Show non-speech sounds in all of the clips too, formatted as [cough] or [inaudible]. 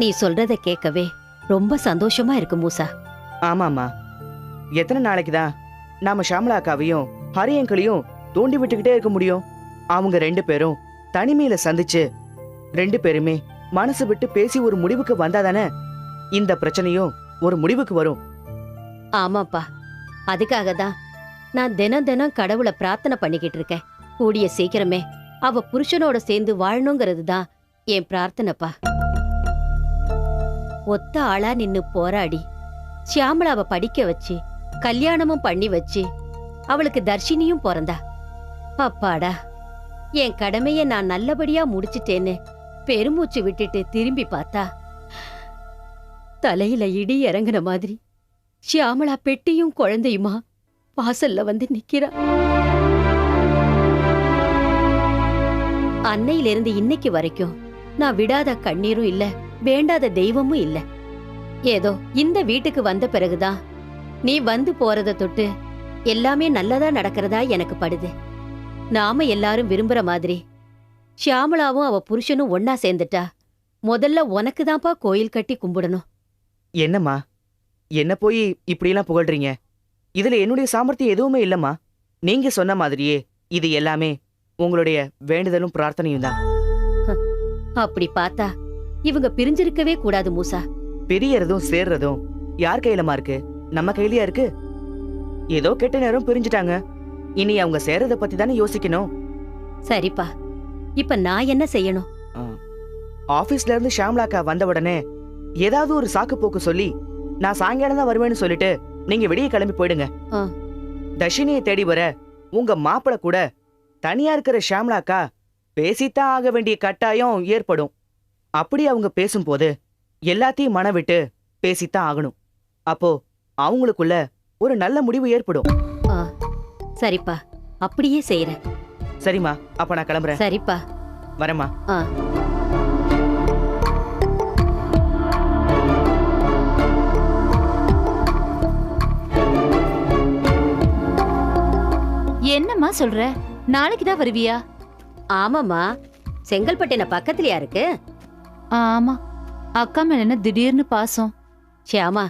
நீ சொல்றத கேட்கவே ரொம்ப சந்தோஷமா இருக்கு மூசா. ஆமாம்மா. எத்தனை நாளைக்கு தான் நாம ஷாமலா அக்காவையும் ஹரியங்களையும் தூண்டி விட்டுக்கிட்டே இருக்க முடியும்? அவங்க ரெண்டு பேரும் தனிமையில சந்திச்சு ரெண்டு பேருமே மனசு விட்டு பேசி ஒரு முடிவுக்கு வந்தாதானே இந்த பிரச்சனையும் ஒரு முடிவுக்கு வரும்? ஆமாப்பா. அதுக்காக தான் நான் தினம் தினம் கடவுளை பிரார்த்தனை பண்ணிக்கிட்டு இருக்கேன். கூடிய சீக்கிரமே அவ புருஷனோட சேர்ந்து வாழணுங்கிறது தான் என் பிரார்த்தனைப்பா. ஒத்த ஆளா நின்னு போராடி. சியாமளாவை படிக்க வச்சு கல்யாணமும் பண்ணி வச்சு அவளுக்கு தர்ஷினியும் பிறந்தா. அப்பாடா என் கடமைய நான் நல்லபடியா முடிச்சிட்டேன்னு பெருமூச்சு விட்டுட்டு திரும்பி பார்த்தா தலையில இடி இறங்குன மாதிரி. ஷியாமளா பெட்டியும் குழந்தையுமா வாசல்ல வந்து நிக்கிறா. அன்னையிலிருந்து இன்னைக்கு வரைக்கும் நான் விடாத கண்ணீரும் இல்லை வேண்டாத தெய்வமும் இல்ல. ஏதோ இந்த வீட்டுக்கு வந்த பிறகுதான் நீ வந்து போறத தொட்டு எல்லாமே நல்லதா நடக்கிறதா எனக்கு படுது. நாம எல்லாரும் விரும்புற மாதிரி. ஷியாமளாவும் அவ புருஷனும் ஒன்னா சேர்ந்துட்டா. முதல்ல உனக்கு தான்ப்பா கோயில் கட்டி கும்பிடணும். என்னம்மா? என்ன போய் இப்படியெல்லாம் புகழ்றீங்க? இதுல என்னுடைய சாமர்த்தியம் எதுவுமே இல்லம்மா. நீங்க சொன்ன மாதிரியே இது எல்லாமே உங்களுடைய வேண்டுதலும் பிரார்த்தனையும் தான் அப்படி பார்த்தா இவங்க பிரிஞ்சிருக்கவே கூடாது மூசா. பிரியறதும் சேர்றதும் யார் கையிலமா இருக்கு நம்ம கையிலயா இருக்கு? ஏதோ கெட்ட நேரம் பிரிஞ்சுட்டாங்க. இனி அவங்க சேர்றத பத்தி தானே யோசிக்கணும். சரிப்பா. இப்ப நான் என்ன செய்யணும்? ஆபீஸ்ல இருந்து ஷாம்லாக்கா வந்த உடனே ஏதாவது ஒரு சாக்கு போக்கு சொல்லி நான் சாயங்காலம் தான் வருவேன்னு சொல்லிட்டு நீங்க வெளியே கிளம்பி போயிடுங்க. தர்ஷினியை தேடி வர உங்க மாப்பிள கூட தனியா இருக்கிற ஷாம்லாக்கா பேசித்தான் ஆக வேண்டிய கட்டாயம் ஏற்படும். அப்படி அவங்க பேசும்போது எல்லாத்தையும் மன விட்டு பேசித்தான் ஆகணும். அப்போ அவங்களுக்குள்ள ஒரு நல்ல முடிவு ஏற்படும். ஆ, சரிப்பா. அப்படியே செய்யறேன் சரிம்மா அப்ப நான் கிளம்புறேன். சரிப்பா. வரேம்மா. ஆ. என்னம்மா சொல்ற? நாளைக்கு தான் வருவியா? ஆமாம்மா. செங்கல்பட்டு பக்கத்துலயா இருக்கு? ஆமா. அக்கா மேல என்ன திடீர்னு பாசம். ஷியாமா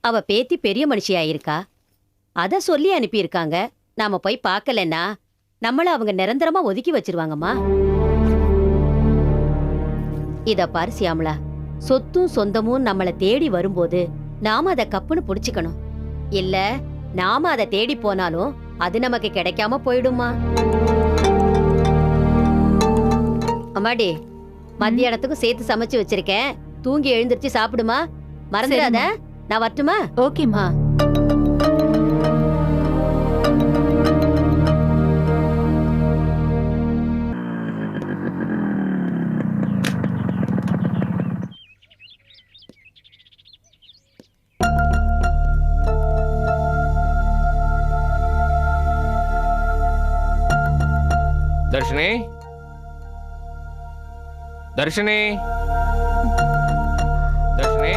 அவ பேத்தி பெரிய மனுஷியா இருக்கா அத சொல்லி அனுப்பியிருக்காங்க. நாம போய் பார்க்கலன்னா நம்மள அவங்க நிரந்தரமா ஒதுக்கி வச்சிருவாங்கம்மா. இத பாரு சியாமளா சொத்தும் சொந்தமும் நம்மள தேடி வரும்போது நாம அத கப்புன்னு புடிச்சுக்கணும். இல்ல நாம அத தேடி போனாலும் அது நமக்கு கிடைக்காம போயிடுமா அம்மாடி மத்தியானத்துக்கும் சேர்த்து சமைச்சு வச்சிருக்கேன். தூங்கி எழுந்திருச்சு சாப்பிடுமா? மறந்துடாத. நான் வரட்டுமா? ஓகேம்மா. தர்ஷினி? தர்ஷினி. தர்ஷினி.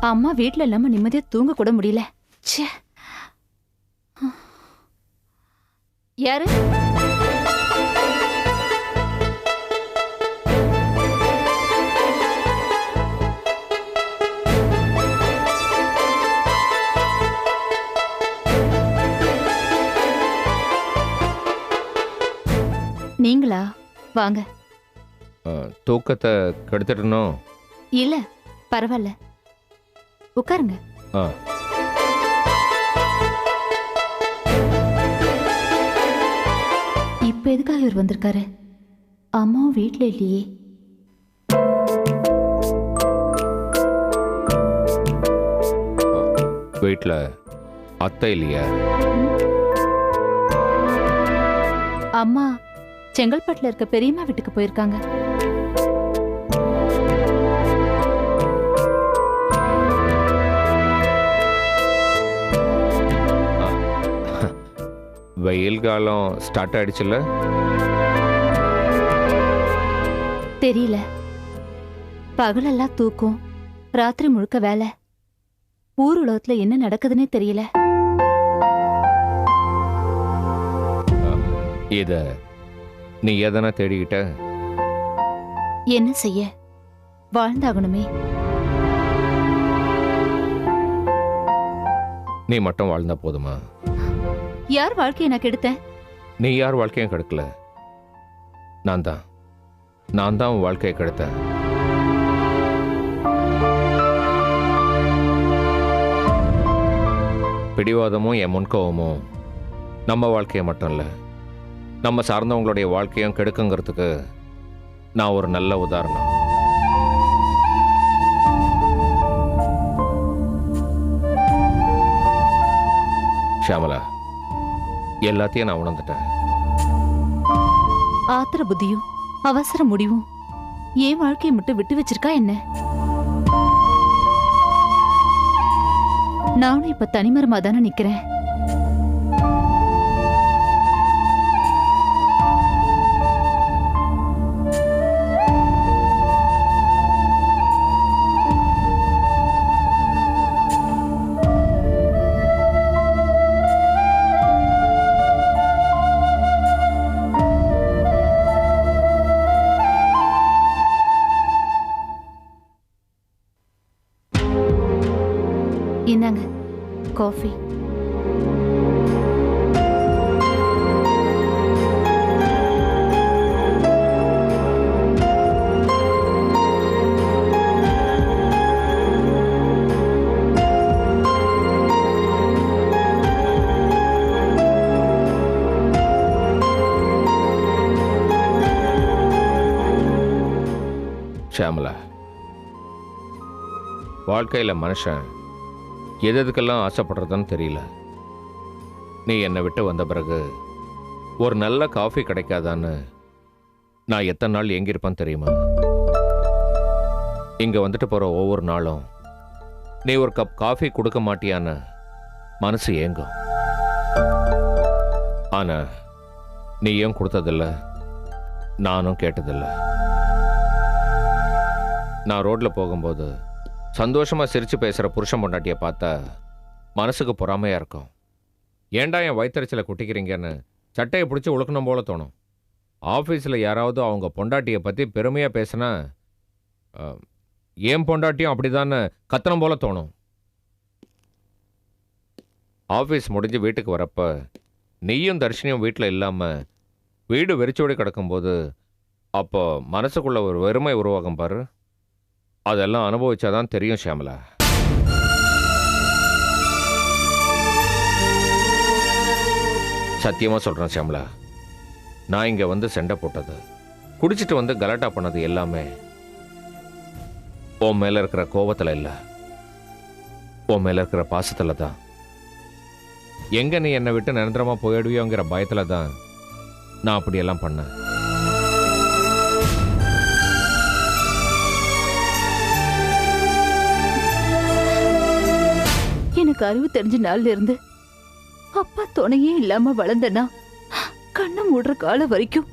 அம்மா வீட்ல இல்லாம நிம்மதியா தூங்க கூட முடியல. ச்சே. யாரு? நீங்களா? வாங்க. தூக்கத்தை கெடுத்துடணும். இல்ல பரவாயில்ல உட்காருங்க. ஆ. இப்ப எதுக்காக இவர் வந்திருக்காரு? அம்மாவும் வீட்ல இல்லையே. வீட்டில் அத்தை இல்லையா. அம்மா செங்கல்பட்டுல இருக்க பெரியம்மா வீட்டுக்கு போயிருக்காங்க. வெயில் காலம் ஸ்டார்ட் ஆயிடுச்சுல்ல? தெரியல. பகலெல்லாம் தூக்கம் ராத்திரி முழுக்க வேலை. ஊர் உலகத்துல என்ன நடக்குதுன்னே தெரியல. இத நீ எதனா தேடிக்கிட்ட? என்ன செய்ய? வாழ்ந்தாகணுமே. நீ மட்டும் வாழ்ந்தா போதுமா? யார் வாழ்க்கையை நான் கெடுத்தேன்? நீ யார் வாழ்க்கையும் கெடுக்கல. நான் தான். நான் தான் உன் வாழ்க்கையை கெடுத்தேன். பிடிவாதமும் என் முன்கோவமும் நம்ம வாழ்க்கையை மட்டும் இல்லை. நம்ம சார்ந்தவங்களுடைய வாழ்க்கையும் கெடுக்குங்கிறதுக்கு நான் ஒரு நல்ல உதாரணம். ஷியாமலா எல்லாத்தையும் நான் உணர்ந்துட்டேன். ஆத்திர புத்தியும் அவசர முடிவும் என் வாழ்க்கையை மட்டும் விட்டு வச்சிருக்கா என்ன? நானும் இப்ப தனிமரமா தானே நிக்கிறேன். ஷியாமலா வாழ்க்கையில் மனுஷன் எது எதுக்கெல்லாம் ஆசைப்படுறதுன்னு தெரியல. நீ என்னை விட்டு வந்த பிறகு ஒரு நல்ல காஃபி கிடைக்காதான்னு நான் எத்தனை நாள் எங்கிருப்பான்னு தெரியுமா? இங்கே வந்துட்டு போகிற ஒவ்வொரு நாளும் நீ ஒரு கப் காஃபி கொடுக்க மாட்டியான்னு மனசு ஏங்கும். ஆனால் நீ ஏன் கொடுத்ததில்ல? நானும் கேட்டதில்லை. நான் ரோட்ல போகும்போது சந்தோஷமா சிரிச்சு பேசுற புருஷன் பொண்டாட்டியை பார்த்தா மனசுக்கு பொறாமையா இருக்கும். ஏன்டா என் வயிற்றுச்சலை குட்டிக்கிறீங்கன்னு சட்டையை பிடிச்சி உழுக்கணும் போல தோணும். ஆஃபீஸில் யாராவது அவங்க பொண்டாட்டியை பற்றி பெருமையாக பேசுனா ஏன் என் பொண்டாட்டியும் தானே கத்தனம் போல தோணும். ஆஃபீஸ் முடிஞ்சு வீட்டுக்கு வரப்ப நீயும் தர்ஷினியும் வீட்டில் இல்லாமல் வீடு வெறிச்சோடி கிடக்கும்போது அப்போ மனசுக்குள்ள ஒரு வெறுமை உருவாகும் பாரு. அதெல்லாம் அனுபவிச்சாதான் தெரியும் ஷியாமலா. சத்தியமா சொல்றேன் ஷியாமலா. நான் இங்க வந்து சண்டை போட்டது. குடிச்சிட்டு வந்து கலாட்டா பண்ணது எல்லாமே உன் மேல இருக்கிற கோபத்துல இல்ல. உன் மேல இருக்கிற பாசத்துல தான். எங்க நீ என்னை விட்டு நிரந்தரமா போயிடுவியோங்கிற பயத்துல தான் நான் அப்படியெல்லாம் பண்ணேன். எனக்கு அறிவு தெரிஞ்ச நாள்ல இருந்து அப்பா துணையே இல்லாம வளர்ந்தனா? கண்ணை மூடுற காலம் வரைக்கும்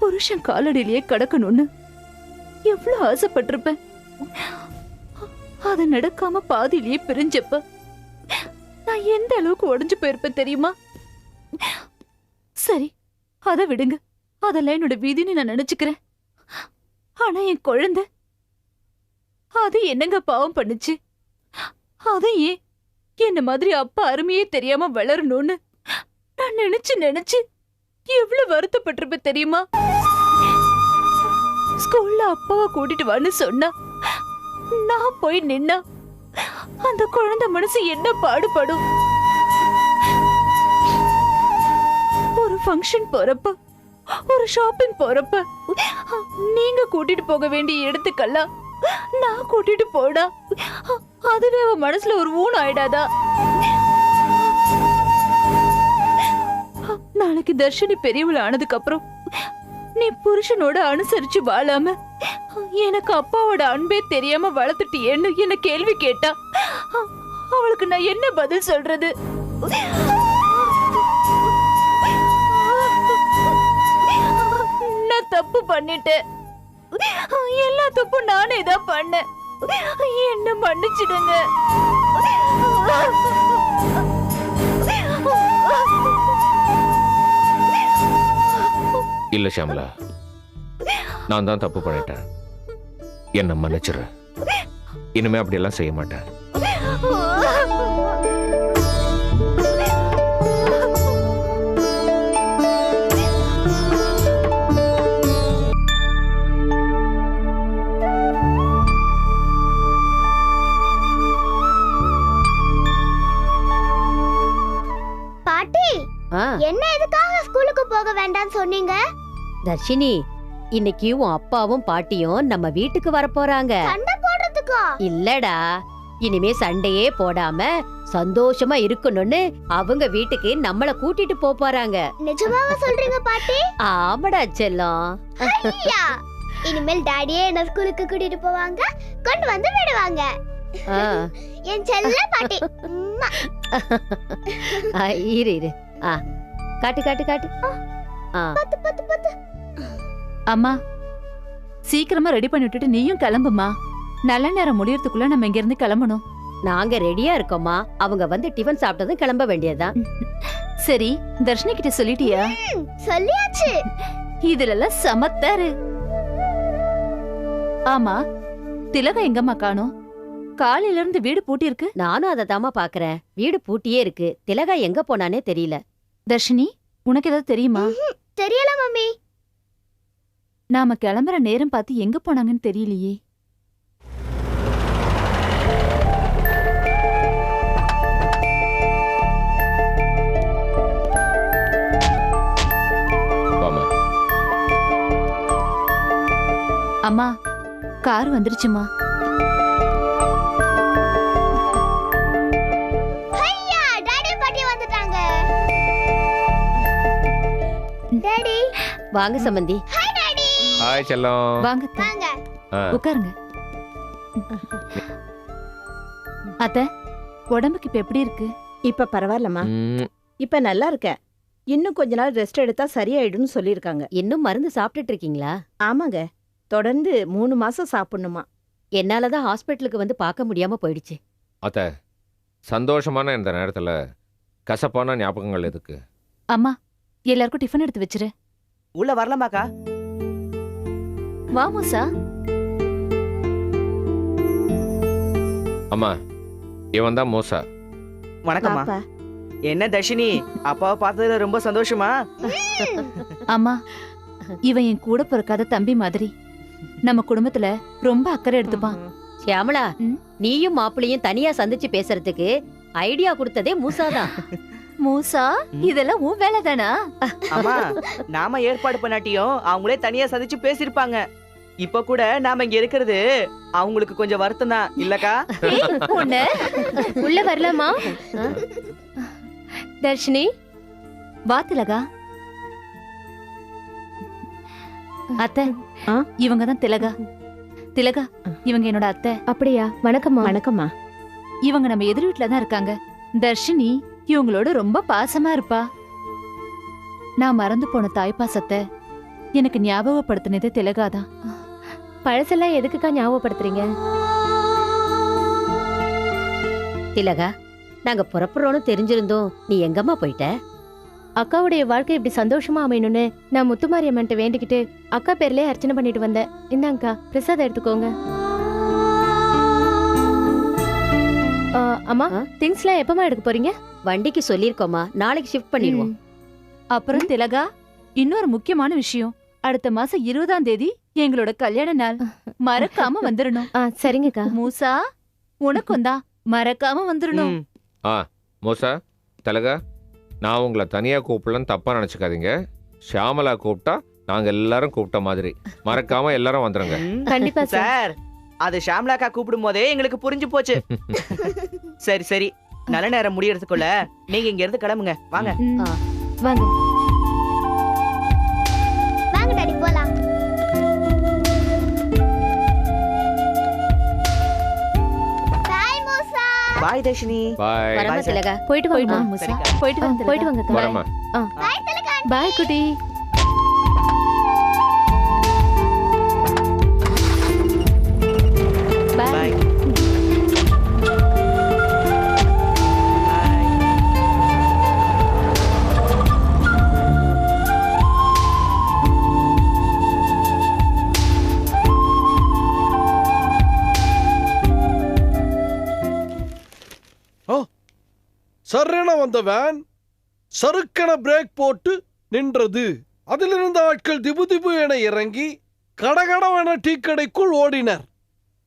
புருஷன் காலடியிலேயே கடக்கணும்னு எவ்வளவு ஆசைப்பட்டிருப்பேன். அது நடக்காம பாதியிலேயே பிரிஞ்சப்ப நான் எந்த அளவுக்கு உடஞ்சு போயிருப்பேன் தெரியுமா? சரி அதை விடுங்க. அதெல்லாம் என்னோட வீதின்னு நான் நினைச்சுக்கிறேன். ஆனா என் குழந்தை அது என்னங்க பாவம் பண்ணுச்சு? அதை ஏன் என்ன மாதிரி அப்பா அருமையே தெரியாம வளரணும்னு? நான் நினைச்சு நினைச்சு எவ்வளவு வருத்தப்பட்டிருப்ப தெரியுமா? ஸ்கூல்ல அப்பாவை கூட்டிட்டு வான்னு சொன்னா நான் போய் நின்னா அந்த குழந்தை மனசு என்ன பாடுபடும்? ஒரு ஃபங்க்ஷன் போறப்ப ஒரு ஷாப்பிங் போறப்ப நீங்க கூட்டிட்டு போக வேண்டிய இடத்துக்கெல்லாம் நான் கூட்டிட்டு போடா அதுவே அவன் மனசுல ஒரு ஊன் ஆயிடாதா? நாளைக்கு தர்ஷினி பெரியவள் ஆனதுக்கு அப்புறம் நீ புருஷனோட அனுசரிச்சு வாழாம எனக்கு அப்பாவோட அன்பே தெரியாம வளர்த்துட்டியேன்னு என்ன கேள்வி கேட்டா? அவளுக்கு நான் என்ன பதில் சொல்றது? நான் தப்பு பண்ணிட்டேன். எல்லா தப்பும் நானே தான் பண்ணேன். என்ன மன்னிச்சிடுங்க. இல்ல ஷியாமலா. நான் தான் தப்பு பண்ணிட்டேன். என்ன மன்னிச்சிடுறேன் இனிமே அப்படியெல்லாம் செய்ய மாட்டேன். வேண்டாம்னு சொன்னீங்க? தர்ஷினி இன்னைக்கு உன் அப்பாவும் பாட்டியும் நம்ம வீட்டுக்கு வரப்போறாங்க சண்டை போடுறதுக்கா? இல்லடா இனிமே சண்டையே போடாம சந்தோஷமா இருக்கணும்னு அவங்க வீட்டுக்கு நம்மள கூட்டிட்டு போப் போறாங்க. நிஜமாவா சொல்றீங்க பாட்டி? ஆமாடா செல்லம். ஐயா இனிமேல் டாடியே என்ன ஸ்கூலுக்கு கூட்டிட்டு போவாங்க கொண்டு வந்து விடுவாங்க. ஆ, என் செல்ல பாட்டி. உம்மா. ஆ, இரு இரு. ஆ காட்டு காட்டு காட்டு. பத்து பத்து பத்து அம்மா சீக்கிரமா ரெடி பண்ணி விட்டுட்டு நீயும் கிளம்புமா? நல்ல நேரம் முடியறதுக்குள்ள நம்ம இங்க இருந்து கிளம்பணும். நாங்க ரெடியா இருக்கோமா அவங்க வந்து டிஃபன் சாப்பிட்டதும் கிளம்ப வேண்டியதுதான். சரி தர்ஷினி கிட்ட சொல்லிட்டியா? சொல்லியாச்சு. இதுல எல்லாம் சமத்தாரு ஆமா திலகம் எங்கம்மா காணோம்? காலையில இருந்து வீடு பூட்டி இருக்கு நானும் அதை தாமா பாக்குறேன். வீடு பூட்டியே இருக்கு. திலகா எங்க போனானே தெரியல. தர்ஷினி உனக்கு ஏதாவது தெரியுமா? தெரியல மம்மி. நாம கிளம்புற நேரம் பார்த்து எங்க போனாங்கன்னு தெரியலையே. அம்மா கார் வந்துருச்சுமா டாடி வாங்க சம்பந்தி. ஹாய் டாடி ஹாய் செல்லம். வாங்க. வாங்க. உட்காருங்க. அத்த உடம்புக்கு இப்ப எப்படி இருக்கு? இப்ப பரவாயில்லம்மா. இப்ப நல்லா இருக்கேன். இன்னும் கொஞ்ச நாள் ரெஸ்ட் எடுத்தா சரியாயிடும்னு சொல்லியிருக்காங்க. இன்னும் மருந்து சாப்பிட்டுட்டு இருக்கீங்களா ஆமாங்க. தொடர்ந்து மூணு மாசம் சாப்பிடணுமா. என்னாலதான் ஹாஸ்பிட்டலுக்கு வந்து பார்க்க முடியாம போயிடுச்சு. அத்தை சந்தோஷமான இந்த நேரத்துல கசப்பான ஞாபகங்கள் எதுக்கு? அம்மா எல்லாருக்கும் டிஃபன் எடுத்து வச்சிரு. உள்ள வரலாமாக்கா வா மூசா. அம்மா இவன் தான் மோசா. வணக்கம்மா. பாப்பா என்ன தர்ஷினி அப்பாவை பார்த்ததுல ரொம்ப சந்தோஷமா? அம்மா இவன் என் கூட பிறக்காத தம்பி மாதிரி. நம்ம குடும்பத்துல ரொம்ப அக்கறை எடுத்துப்பான். சியாமளா ம்? நீயும் மாப்பிளையும் தனியா சந்திச்சு பேசுறதுக்கு ஐடியா கொடுத்ததே மூசாதான். [laughs] மூசா. இதெல்லாம் உன் வேலை தானா அம்மா நாம ஏற்பாடு பண்ணாட்டியும் அவங்களே தனியா சந்திச்சு பேசியிருப்பாங்க. இப்ப கூட நாம இங்க இருக்கிறது அவங்களுக்கு கொஞ்சம் வருத்தம் தான் இல்லக்கா? உன்ன? உள்ள வரலாமா? தர்ஷினி வா திலகா. அத்தை ஆ? இவங்க தான் திலகா. திலகா இவங்க என்னோட அத்தை. அப்படியா? வணக்கம்மா. வணக்கம்மா. இவங்க நம்ம எதிர் வீட்ல தான் இருக்காங்க. தர்ஷினி இவங்களோட ரொம்ப பாசமா இருப்பா. நான் மறந்து போன தாய் பாசத்தை எனக்கு ஞாபகப்படுத்தினதே திலகா தான் பழசெல்லாம் எதுக்குக்கா ஞாபகப்படுத்துறீங்க? திலகா நாங்க புறப்படுறோம்னு தெரிஞ்சிருந்தோம். நீ எங்கம்மா போயிட்ட? அக்காவுடைய வாழ்க்கை இப்படி சந்தோஷமா அமையணும்னு நான் முத்துமாரியம்மன்ட்ட வேண்டிக்கிட்டு அக்கா பேர்லயே அர்ச்சனை பண்ணிட்டு வந்தேன். இந்தாங்கக்கா பிரசாதம் எடுத்துக்கோங்க. அம்மா? திங்ஸ்லாம் எப்பமா எடுக்க போறீங்க? வண்டிக்கு சொல்லிருக்கோமா நாளைக்கு ஷிஃப்ட் பண்ணிடுவோம். அப்புறம் திலகா இன்னொரு முக்கியமான விஷயம். அடுத்த மாசம் இருபதாம் தேதி எங்களோட கல்யாண நாள். மறக்காம வந்துடணும் ஆ சரிங்கக்கா. மூசா உனக்கும் தான் மறக்காம வந்துடணும். ஆ மோசா தலகா நான் உங்களை தனியாக கூப்பிடலன்னு தப்பாக நினச்சிக்காதீங்க. ஷியாமலா கூப்பிட்டா நாங்கள் எல்லாரும் கூப்பிட்ட மாதிரி. மறக்காம எல்லாரும் வந்துடுங்க ம். கண்டிப்பா சார். சார் அது ஷாம்லாக்கா கூப்பிடும் போதே எங்களுக்கு புரிஞ்சு போச்சு. [laughs] சரி சரி. நல்ல நேரம் முடியறதுக்குள்ள நீங்க இங்க இருந்து கிளம்புங்க. வாங்க. வாங்க. வாங்க டாடி போலாம். பாய் தர்ஷினி. பாய். வரமா. திலகா? போயிட்டு போயிட்டு வாங்க. போயிட்டு வந்து போயிட்டு வாங்க பாய் திலகா பாய் குட்டி. வந்த வேன் சறுக்கென பிரேக் போட்டு நின்றது. அதிலிருந்த ஆட்கள் திபு திபு என இறங்கி கடகடவென டீ கடைக்குள் ஓடினர்.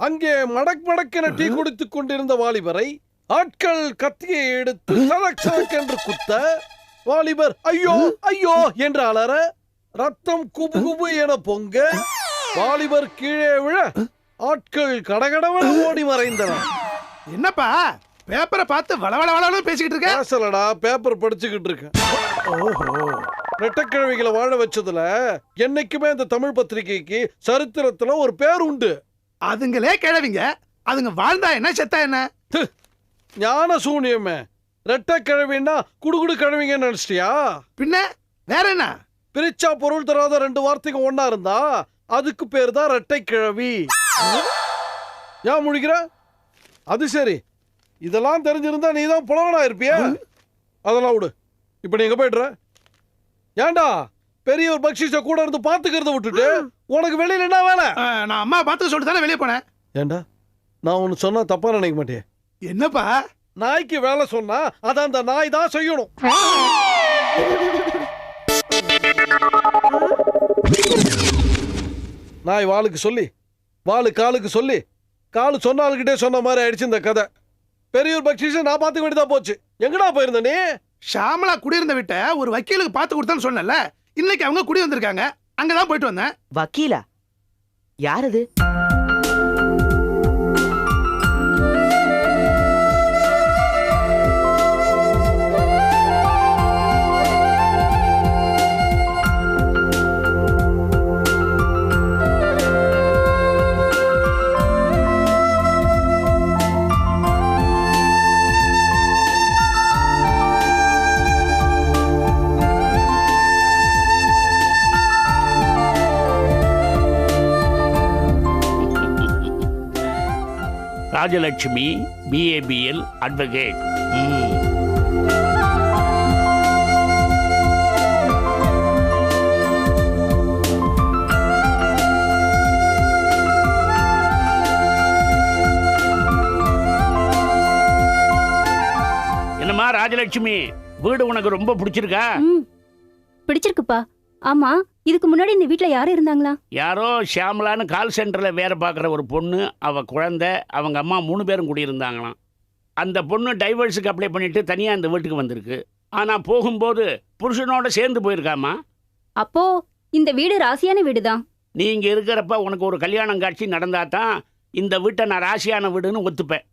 அங்கே மடக் மடக்கென டீ குடித்துக் கொண்டிருந்த வாலிபரை ஆட்கள் கத்தியை எடுத்து சதக் சதக் என்று குத்த வாலிபர் ஐயோ ஐயோ என்று அலற ரத்தம் குபு குபு என பொங்க வாலிபர் கீழே விழ ஆட்கள் கடகடவென ஓடி மறைந்தனர். என்னப்பா? பேப்பரை பார்த்து வளவள வளவளன்னு பேசிக்கிட்டு இருக்க? பேசலடா பேப்பர் படிச்சுக்கிட்டு இருக்கேன். ஓஹோ. ரெட்டக்கிழவிகளை வாழ வச்சதுல என்னைக்குமே இந்த தமிழ் பத்திரிகைக்கு சரித்திரத்துல ஒரு பேர் உண்டு. அதுங்களே கிழவிங்க. அதுங்க வாழ்ந்தா என்ன செத்தா என்ன? ஞான சூனியமே. ரெட்டக்கிழவின்னா குடுகுடு கிழவிங்கன்னு நினைச்சிட்டியா? பின்ன வேற என்ன? பிரிச்சா பொருள் தராத ரெண்டு வார்த்தைங்க ஒண்ணா இருந்தா அதுக்கு பேர் தான் ரெட்டை கிழவி. ஏன் முழிக்கிற அது சரி. இதெல்லாம் தெரிஞ்சிருந்தா நீ தான் புலவனா இருப்பிய. அதெல்லாம் விடு. இப்ப நீ எங்க போயிடுற ஏன்டா பெரிய ஒரு பக்ஷிஸ கூட இருந்து பாத்துக்கிறத விட்டுட்டு உனக்கு வெளியில என்ன வேலை? நான் அம்மா பார்த்து சொல்லிட்டு தானே வெளியே போனேன். ஏன்டா நான் ஒன்னு சொன்னா தப்பா நினைக்க மாட்டேன் என்னப்பா? நாய்க்கு வேலை சொன்னா அதை அந்த நாய் தான் செய்யணும். நாய் வாளுக்கு சொல்லி வாலு காலுக்கு சொல்லி காலு சொன்ன ஆளுகிட்டே சொன்ன மாதிரி ஆயிடுச்சு இந்த கதை. பெரியூர் பக்ஷிஷ நான் பார்த்துக்க வேண்டியதா போச்சு. எங்கடா போயிருந்த நீ? ஷாமலா குடியிருந்த வீட்டை ஒரு வக்கீலுக்கு பார்த்து கொடுத்தான்னு சொன்னேன்ல. இன்னைக்கு அவங்க குடி வந்திருக்காங்க. அங்கதான் போயிட்டு வந்தேன். வக்கீலா? யார் அது ராஜலட்சுமி பிஏபிஎல் அட்வொகேட் என்னம்மா ராஜலட்சுமி வீடு உனக்கு ரொம்ப பிடிச்சிருக்கா? பிடிச்சிருக்குப்பா. ஆமா இதுக்கு முன்னாடி இந்த வீட்ல யாரும் இருந்தாங்களா? யாரோ ஷியாமலான்னு கால் சென்டரில் வேலை பார்க்குற ஒரு பொண்ணு அவ குழந்தை அவங்க அம்மா மூணு பேரும் குடியிருந்தாங்களாம். அந்த பொண்ணு டைவர்ஸுக்கு அப்ளை பண்ணிட்டு தனியாக இந்த வீட்டுக்கு வந்திருக்கு. ஆனால் போகும்போது புருஷனோட சேர்ந்து போயிருக்காமா? அப்போ இந்த வீடு ராசியான வீடுதான். நீ இங்கே இருக்கிறப்ப உனக்கு ஒரு கல்யாணம் காட்சி நடந்தா தான் இந்த வீட்டை நான் ராசியான வீடுன்னு ஒத்துப்பேன்.